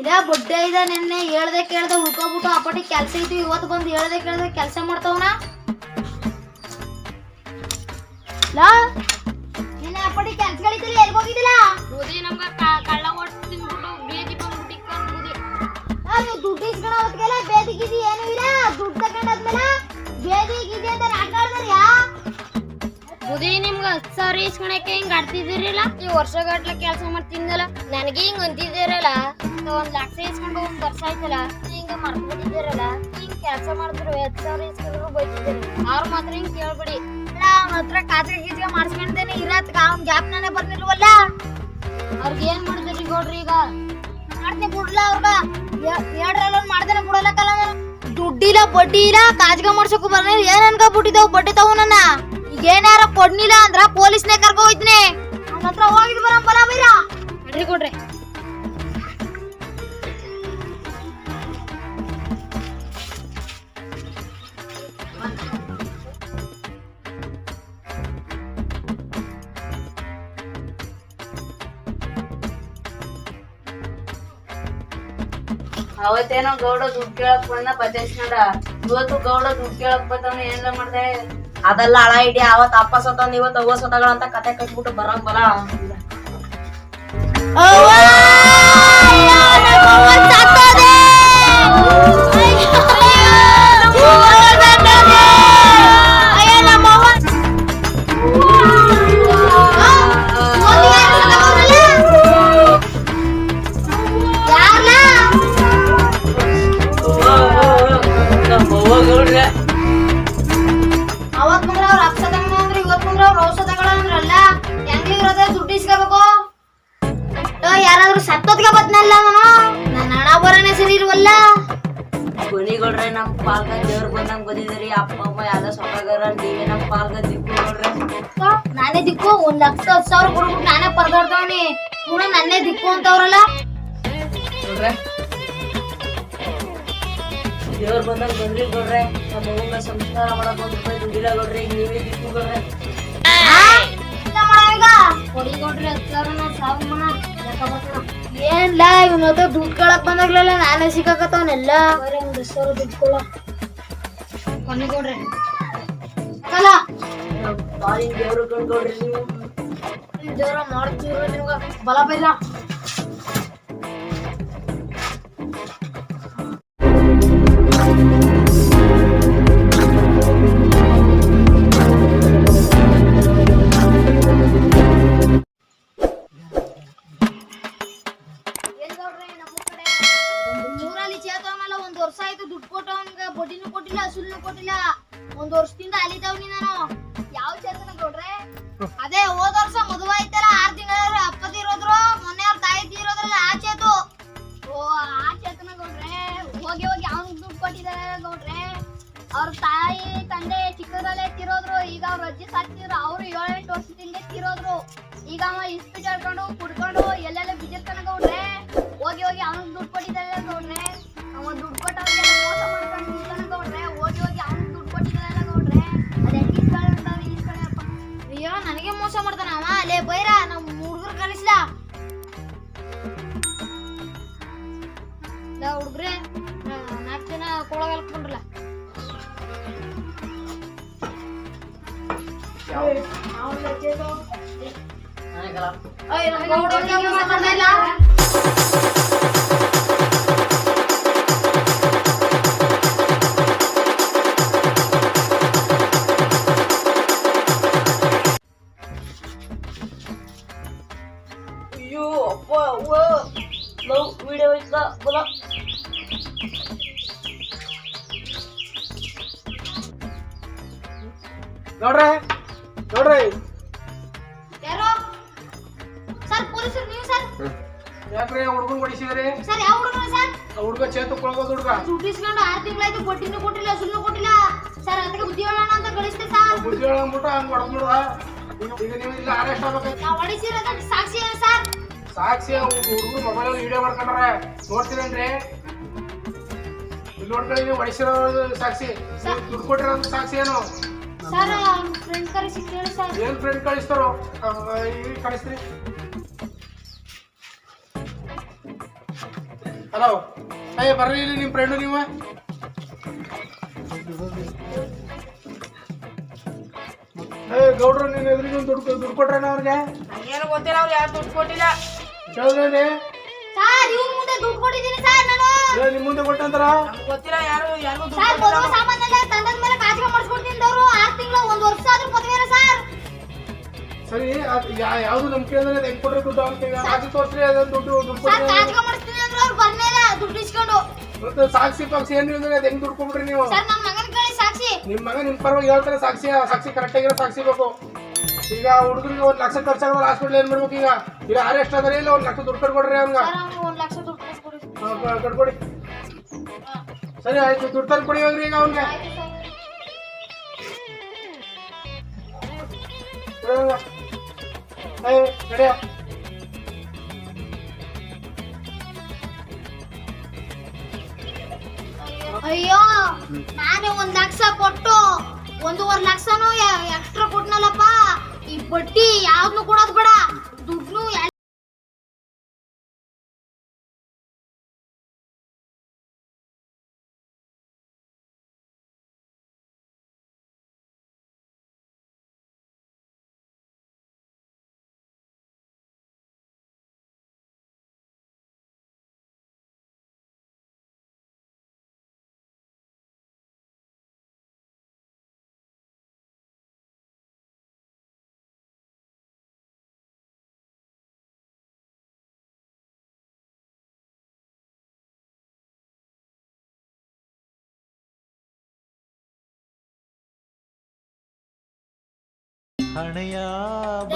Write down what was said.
ಇಲ್ಲ ಬುಡ್ಡೆ ಇದ ನೆನ್ನೆ. ಹೇಳ್ದೆ ಕೇಳ್ದೆ ಉಳ್ಕೊಬಿಟ್ಟು ಅಪ್ಪಟಿ ಕೆಲ್ಸ ಇತ್ತು. ಇವತ್ತು ಬಂದು ಹೇಳ್ದೆ ಕೇಳ್ದೆ ಕೆಲಸ ಮಾಡ್ತವನ? ಲಾ. ನಿನ್ನೆ ಅಪ್ಪಟಿ ಕೆಲ್ಸಗಳಿದ್ದಿಲ್ಲ ಎಲ್ಲಿ ಹೋಗಿದ್ದಿಲ್ಲ? ಬುದಿ ನಮ್ಗ ಕಳ್ಳ ತಿಂದ್ಬಿಟ್ಟು ಬೇದಿ ಬಂದ್ಬಿಟ್ಟು ನೀವು ದುಡ್ಡು ಇಸ್ಕೊಳ ಹೊತ್ಗೆಲ್ಲ ಬೇದಿ ಗಿದಿ ಏನು ಬುದಿ ನಿಮ್ಗ ಹತ್ತು ಸಾವಿರ ಇಸ್ಕೊಳಕ್ಕೆ ಹಿಂಗ್ ಆಡ್ತಿದ್ದೀರಿಲ್ಲ? ಈ ವರ್ಷಗಟ್ಲೆ ಕೆಲಸ ಮಾಡ್ತಿದ್ದಲ್ಲ ನನಗೆ ಹಿಂಗ್ ಅಂತಿದ್ದೀರಲ್ಲ? ಒಂದ್ ಲಕ್ಷ ಇಸ್ಕೊಂಡು ಒಂದ್ ವರ್ಷ ಆಯ್ತಲ್ಲ, ಹಿಂಗ ಮಾಡ್ಕೊಂಡಿದ್ದೀರಲ್ಲ ಹಿಂಗ್ ಕೆಲಸ ಮಾಡಿದ್ರು ಹತ್ ಸಾವಿರ ಇಸ್ಕೊಂಡ್ರು ಬೈತಿದ್ದೀರಿ. ಅವ್ರ ಮಾತ್ರ ಹಿಂಗ್ ಕೇಳ್ಬಿಡಿ. ಮಾತ್ರ ಕಾತ್ರೆ ಗೀತ್ಗೆ ಮಾಡಿಸ್ಕೊಂಡೇನೆ ಇರತ್ ಗ್ಯಾಪ್ ಗ್ಯಾಪ್ನಾನೆ ಬರ್ನಿಲ್ವಲ್ಲ ಅವ್ರಿಗೆ ಏನ್ ಮಾಡಿದ್ರಿ ಗೌಡ್ರಿ ಈಗ? ಮಾಡ್ತೀನಿ ಬಿಡ್ಲ ಅವ್ರಗ. ಎರಡ್ರಲ್ಲ ಮಾಡ್ದೇನೆ ಬಿಡಲಕ್ಕಲ್ಲ ನಾನು. ದುಡ್ಡಿಲ್ಲ ಬಡ್ಡಿ ಇಲ್ಲ ಕಾಜ್ಗ ಮಾಡ್ಸೋಕು ಬರ್ನಿ ಏನ್ ಅನ್ಕೊಬಿಟ್ಟಿದ್ದಾವ್ ಬಡ್ಡಿ ತಾವು ನನ್ನ? ಏನಾರ ಕೊಡ್ನಿಲ್ಲ ಅಂದ್ರ ಪೊಲೀಸ್ನೇ ಕರ್ಕೊ ಹೋಯ್ತೀನಿ. ನನ್ನ ಹತ್ರ ಹೋಗಿದ್ ಬರ ನಡ್ರಿ ಕೊಡ್ರಿ. ಅವತ್ತೇನೋ ಗೌಡ ದುಡ್ಡು ಕೇಳಕ್ ಬಂದ ಬಚಾಯಿಸ್ಕೊಂಡ ಇವತ್ತು ಗೌಡ ದುಡ್ಡು ಕೇಳಕ್ ಬಂದವನು ಏನ್ಲ ಮಾಡ್ದೆ? ಅದೆಲ್ಲ ಹಳ ಐಡಿಯಾ ಅವತ್ ಅಪ್ಪ ಸತ್ತಂದ್ ಇವತ್ತು ಅವ್ವ ಸತ್ತಗಳ ಅಂತ ಕತೆ ಕಟ್ಬಿಟ್ಟು ಬರಂಗ್ ಬಲ ಅವತ್ ಬಂದಂಗ್ ಬಂದಿದ್ರಿ ಅಪ್ಪ ಅಮ್ಮ ಎಲ್ಲ ಸೊಕ್ಕಾಗರ ನೀವೇ ನಮ್ ಪಾಲ್ಗ ದಿಕ್ಕು ನೋಡ್ರಿ ನಾನೇ ದಿಕ್ಕು ಒಂದ್ ಲಕ್ಷ ಹತ್ತು ಸಾವಿರ ಕೊಡ್ಬಿಟ್ಟು ನಾನೇ ಪರದಾಡ್ತಾವನಿ ಕೂಡ ನನ್ನೇ ದಿಕ್ಕು ಅಂತವ್ರಲ್ಲ. ನೋಡ್ರೆ. ದೇವ್ರ ಬಂದಾಗ ಬಂದ್ರಿ ನೋಡ್ರೆ. ನಮ್ಮ ಮಗುನ ಸಂಸ್ಕಾರ ಮಾಡಕ್ ಒಂದ್ ರೂಪಾಯಿ ದುಡ್ಡಿಲ್ಲ ನೋಡ್ರಿ. ಈಗ ನೀವೇ ದಿಕ್ಕು ಗೌಡ್ರೆ ಕೊಡಿ ಕೊಡ್ರಿ ಹತ್ತು ಸಾವಿರ ನಾನು ಸಾವಿರ ಮನ ಏನ್ಲ ಇವನ ಹತ್ರ ದುಡ್ಡು ಕಳಕ್ ಬಂದಾಗ್ಲಲ್ಲ ನಾನೇ ಸಿಕ್ಕಾಕತ್ತವನೆಲ್ಲ. ಒಂದು ಸಾವಿರ ದುಡ್ಡು ಕೊಡ. ಕೊನೆ ಕಲ ಪಾಲಿನ ದೇವ್ರು ಕಂಡ್ಕೊಡ್ರಿ ನೀವು. ದೇವ್ರ ಮಾಡ್ತೀವ್ರ ನಿಮ್ಗ ಬಲ ಬೈಲ. ವರ್ಷ ಆಯ್ತು ದುಡ್ಡು ಕೊಟ್ಟವನ್ಗ ಬಡ್ಡಿನೂ ಕೊಟ್ಟಿಲ್ಲ ಸುಳ್ಳು ಕೊಟ್ಟಿಲ್ಲ. ಒಂದ್ ವರ್ಷದಿಂದ ಅಲಿದವ್ನಿ ನಾನು. ಯಾವ ಚೇತನ ಕೊಡ್ರೆ ಅದೇ ಹೋದ ವರ್ಷ ಮದುವೆ ಆಯ್ತಾರ ಆರ್ ತಿಂಗಳ ಅಪ್ಪ ಇರೋದ್ರು ಮೊನ್ನೆ ಅವ್ರ ತಾಯಿ ತೀರೋದ್ರಲ್ಲ ಆ ಚೇತು. ಓ, ಆ ಚೇತನ ಕೊಡ್ರೆ ಹೋಗಿ ಹೋಗಿ ಅವ್ನಿಗೆ ದುಡ್ಡು ಕೊಟ್ಟಿದ್ದಾರೆ ಗೌಡ್ರೆ ಅವ್ರ ತಾಯಿ, ತಂದೆ ಚಿಕ್ಕದಲ್ಲೇ ತಿರೋದ್ರು, ಈಗ ಅವ್ರ ಅಜ್ಜಿ ಸಾಕ್ತಿದ್ರು ಅವ್ರು ಏಳೆಂಟು ವರ್ಷದಿಂದ ತಿರೋದ್ರು. ಈಗ ಅವ ಇಸ್ಪಿಟ್ ಹೇಳ್ಕೊಂಡು ಕುಡ್ಕೊಂಡು ಎಲ್ಲೆಲ್ಲ ಬಿದ್ದಿರ್ತಾನೆ ಗೌಡ್ರೆ ಅಯ್ಯೋ ಅಪ್ಪ ಅವ್ವ ಲವ್ ವಿಡಿಯೋ ಇತ್ತ ಬಲ ನೋಡ್ರೆ ನೋಡ್ರಿ ಹುಡುಗನ್ ಸರ್ ಯಾವ ಹುಡುಗ ಸರ್? ಹುಡುಗ ಚೇತು ಕೊಳಗೋದ್ ಹುಡುಗ ದುಡ್ಡು ಇಸ್ಕೊಂಡು ಆರು ತಿಂಗಳಾಯ್ತು ಕೊಟ್ಟಿನೂ ಕೊಟ್ಟಿಲ್ಲ ಸುಳ್ಳು ಕೊಟ್ಟಿಲ್ಲ. ಸರ್ ಅದಕ್ಕೆ ಬುದ್ಧಿ ಹೇಳೋಣ ಅಂತ ಕಳಿಸ್ತೆ ಸರ್. ಬುದ್ಧಿ ಅಂದ್ಬಿಟ್ಟು ಹಂಗ್ ಹೊಡೆದ್ಬಿಡುವ ಈಗ ನೀವು ಇಲ್ಲ ಅರೆಸ್ಟ್ ಆಗ್ಬೇಕು ನಾವು ಹೊಡಿಸಿರೋದಕ್ಕೆ ಸಾಕ್ಷಿ ಏನು ಸರ್? ಸಾಕ್ಷಿ ಹುಡುಗರು ಮೊಬೈಲ್ ವಿಡಿಯೋ ಮಾಡ್ಕೊಂಡ್ರೆ ನೋಡ್ತೀರೇನ್ರಿ? ಇಲ್ಲಿ ನೋಡ್ಕೊಳ್ಳಿ ನೀವು ಹೊಡಿಸಿರೋ ಸಾಕ್ಷಿ. ದುಡ್ಡು ಕೊಟ್ಟಿರೋ ಸಾಕ್ಷಿ ಏನು? ಸರ್ ಫ್ರೆಂಡ್ ಕರೆಸಿ ಕೇಳಿ ಸರ್. ಏನ್ ಫ್ರೆಂಡ್ ಕಳಿಸ್ತಾರೋ? ಈಗ ಕಳಿಸ್ತೀರಿ ಹಲೋ. ಅಯ್ಯ ಬರ್ರಿ ಇಲ್ಲಿ ನಿಮ್ಮ ಫ್ರೆಂಡು ನೀವು? ಏ ಗೌಡ್ರು ನೀನು ಎದುರಿಗೆ ಒಂದು ದುಡ್ಡು ದುಡ್ಡು ಕೊಟ್ರೇನ ಅವ್ರಿಗೆ? ಏನು ಗೊತ್ತಿಲ್ಲ ಅವ್ರು ಯಾರು ದುಡ್ಡು ಕೊಟ್ಟಿಲ್ಲ. ಕೇಳಿದ್ರೆ ಸರ್ ಇವ್ರ ಮುಂದೆ ದುಡ್ಡು ಕೊಟ್ಟಿದ್ದೀನಿ ಸರ್ ನಾನು. ನಿಮ್ಮ ಮುಂದೆ ಕೊಟ್ಟಂತಾರ ಗೊತ್ತಿಲ್ಲ ಯಾರು ಯಾರಿಗೂ ದುಡ್ಡು ಸರ್ ಸಾಮಾನೆಲ್ಲ ತಂದದ ಮೇಲೆ ಕಾಜಿಗೆ ಮಾಡಿಸ್ಕೊಡ್ತೀನಿ ಅವ್ರು ಆರು ತಿಂಗಳು ಒಂದು ವರ್ಷ ಆದ್ರೂ ಸರ್. ಸರಿ ಅದು ಯಾ- ಯಾವ್ದು ನಮ್ ಕೇಳಿದ್ರೆ ಹೆಂಗ್ ಕೊಟ್ರೆ ದುಡ್ಡು ಅಂತ ತೋರ್ಸ್ರಿ ಅದೊಂದು ದುಡ್ಡು ದುಡ್ಡು ಸರ್ ಕಾಜಿಗೆ ಮಾಡಿಸ್ತೀನಿ ಅವ್ರು ಬಂದ್ಮೇಲೆ ದುಡ್ಡು ಇಸ್ಕೊಂಡು. ಮತ್ತೆ ಸಾಕ್ಷಿ ಪಾಕ್ಷಿ ಏನು ಅಂದ್ರೆ ಅದ್ ಹೆಂಗ್ ದುಡ್ಡು ಕೊಟ್ರಿ ನೀವು? ಸರ್ ನನ್ನ ಮಗನ ಕಡೆ ಸಾಕ್ಷಿ. ನಿಮ್ಮ ಮಗ ನಿಮ್ ಪರವಾಗಿ ಹೇಳ್ತಾರೆ ಸಾಕ್ಷಿ ಸಾಕ್ಷಿ ಕರೆಕ್ಟ್ ಆಗಿರೋ ಸಾಕ್ಷಿ ಬೇಕು. ಈಗ ಹುಡುಗರಿಗೆ ಒಂದ್ ಲಕ್ಷ ಖರ್ಚಾಗಲ್ಲ ಹಾಸ್ಪಿಟಲ್ ಏನ್ ಮಾಡ್ಬೇಕು ಈಗ? ಈಗ ಅರೆಸ್ಟ್ ಆದ್ರೆ ಇಲ್ಲ ಒಂದ್ ಲಕ್ಷ ದುಡ್ಡು ಕಟ್ಕೊಡ್ರಿ ಅವ್ನ ಸರ್ ಅವ್ನಿಗೆ ಒಂದು ಲಕ್ಷ ದುಡ್ಡು ಕೊಟ್ಬಿಡಿ ಕಟ್ಕೊಡಿ. ಸರಿ ಆಯ್ತು ದುಡ್ಡು ತಂದು ಕೊಡಿ ಹೋಗ್ರಿ ಈಗ ಅವ್ನಿಗೆ. ಆಯ್ತು ಸರ್. ಅಯ್ಯೋ, ನಾನೇ ಒಂದ್ ಲಕ್ಷ ಕೊಟ್ಟು, ಒಂದೂವರೆ ಲಕ್ಷನೂ ಎಕ್ಸ್ಟ್ರಾ ಕೊಟ್ನಲ್ಲಪ್ಪ. ಈ ಬಟ್ಟಿ ಯಾವ್ದನ್ನು ಕೊಡೋದ್ ಬೇಡ. ದುಡ್ಡು அணையாத